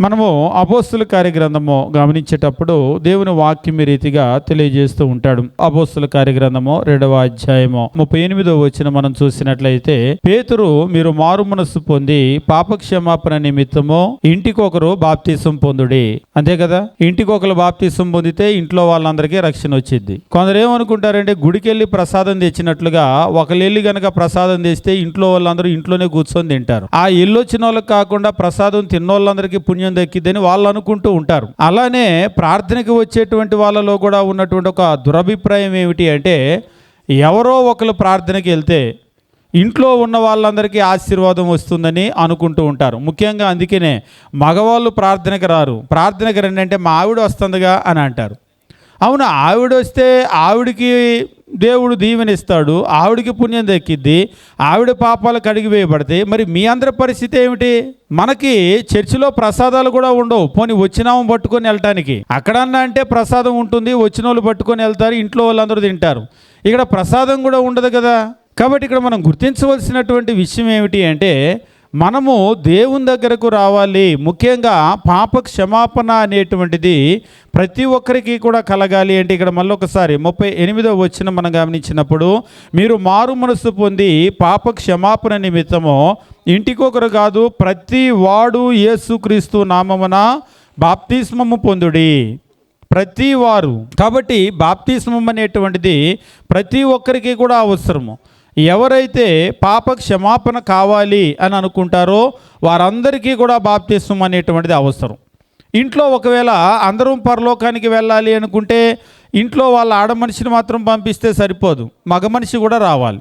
మనము అపోస్తుల కార్యగ్రంథము గమనించేటప్పుడు దేవుని వాక్యం రీతిగా తెలియజేస్తూ ఉంటాడు. అపోస్తుల కార్యగ్రంథము రెండవ అధ్యాయము ముప్పై ఎనిమిదో వచ్చిన మనం చూసినట్లయితే పేతురు మీరు మారు మనస్సు పొంది పాపక్షమాపణ నిమిత్తము ఇంటికొకరు బాప్తీసం పొందుడి. అంతే కదా? ఇంటికొకరు బాప్తీసం పొందితే ఇంట్లో వాళ్ళందరికీ రక్షణ వచ్చింది కొందరు ఏమనుకుంటారంటే గుడికెళ్ళి ప్రసాదం తెచ్చినట్లుగా ఒకళ్ళెళ్ళి గనక ప్రసాదం తెస్తే ఇంట్లో వాళ్ళందరూ ఇంట్లోనే కూర్చొని తింటారు. ఆ ఇల్లు వచ్చిన వాళ్ళకి కాకుండా ప్రసాదం తిన్నోళ్ళందరికీ పుణ్యం దక్కిద్దని వాళ్ళు అనుకుంటూ ఉంటారు. అలానే ప్రార్థనకి వచ్చేటువంటి వాళ్ళలో కూడా ఉన్నటువంటి ఒక దురభిప్రాయం ఏమిటి అంటే ఎవరో ఒకరు ప్రార్థనకి వెళ్తే ఇంట్లో ఉన్న వాళ్ళందరికీ ఆశీర్వాదం వస్తుందని అనుకుంటూ ఉంటారు. ముఖ్యంగా అందుకనే మగవాళ్ళు ప్రార్థనకు రారు. ప్రార్థనకు రండి అంటే మా ఆవిడ వస్తుందిగా అని అంటారు. అవును ఆవిడ వస్తే ఆవిడికి దేవుడు దీవెనిస్తాడు ఆవిడికి పుణ్యం దక్కిద్ది ఆవిడ పాపాలు కడిగి వేయబడతాయి. మరి మీ అందరి పరిస్థితి ఏమిటి? మనకి చర్చిలో ప్రసాదాలు కూడా ఉండవు. పోనీ వచ్చినాము పట్టుకొని వెళ్ళటానికి. అక్కడన్నా అంటే ప్రసాదం ఉంటుంది వచ్చిన వాళ్ళు పట్టుకొని వెళ్తారు ఇంట్లో వాళ్ళందరూ తింటారు. ఇక్కడ ప్రసాదం కూడా ఉండదు కదా. కాబట్టి ఇక్కడ మనం గుర్తించవలసినటువంటి విషయం ఏమిటి అంటే మనము దేవుని దగ్గరకు రావాలి. ముఖ్యంగా పాప క్షమాపణ అనేటువంటిది ప్రతి ఒక్కరికి కూడా కలగాలి అంటే ఇక్కడ మళ్ళీ ఒకసారి ముప్పై ఎనిమిదో వచ్చిన మనం గమనించినప్పుడు మీరు మారు మనసు పొంది పాప క్షమాపణ నిమిత్తము ఇంటికొకరు కాదు ప్రతి వాడు యేసుక్రీస్తు నామమున బాప్తిస్మము పొందుడి. ప్రతి వారు. కాబట్టి బాప్తిస్మం అనేటువంటిది ప్రతి ఒక్కరికి కూడా అవసరము. ఎవరైతే పాప క్షమాపణ కావాలి అని అనుకుంటారో వారందరికీ కూడా బాప్తిస్వం అనేటువంటిది అవసరం. ఇంట్లో ఒకవేళ అందరం పరలోకానికి వెళ్ళాలి అనుకుంటే ఇంట్లో వాళ్ళ ఆడ మనిషిని మాత్రం పంపిస్తే సరిపోదు. మగ మనిషి కూడా రావాలి.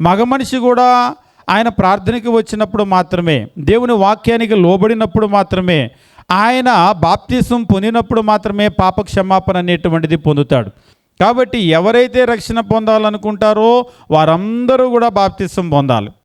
మగ మనిషి కూడా ఆయన ప్రార్థనకి వచ్చినప్పుడు మాత్రమే దేవుని వాక్యానికి లోబడినప్పుడు మాత్రమే ఆయన బాప్తిసం పొందినప్పుడు మాత్రమే పాప క్షమాపణ అనేటువంటిది పొందుతాడు. కాబట్టి ఎవరైతే రక్షణ పొందాలనుకుంటారో వారందరూ కూడా బాప్తిసం పొందాలి.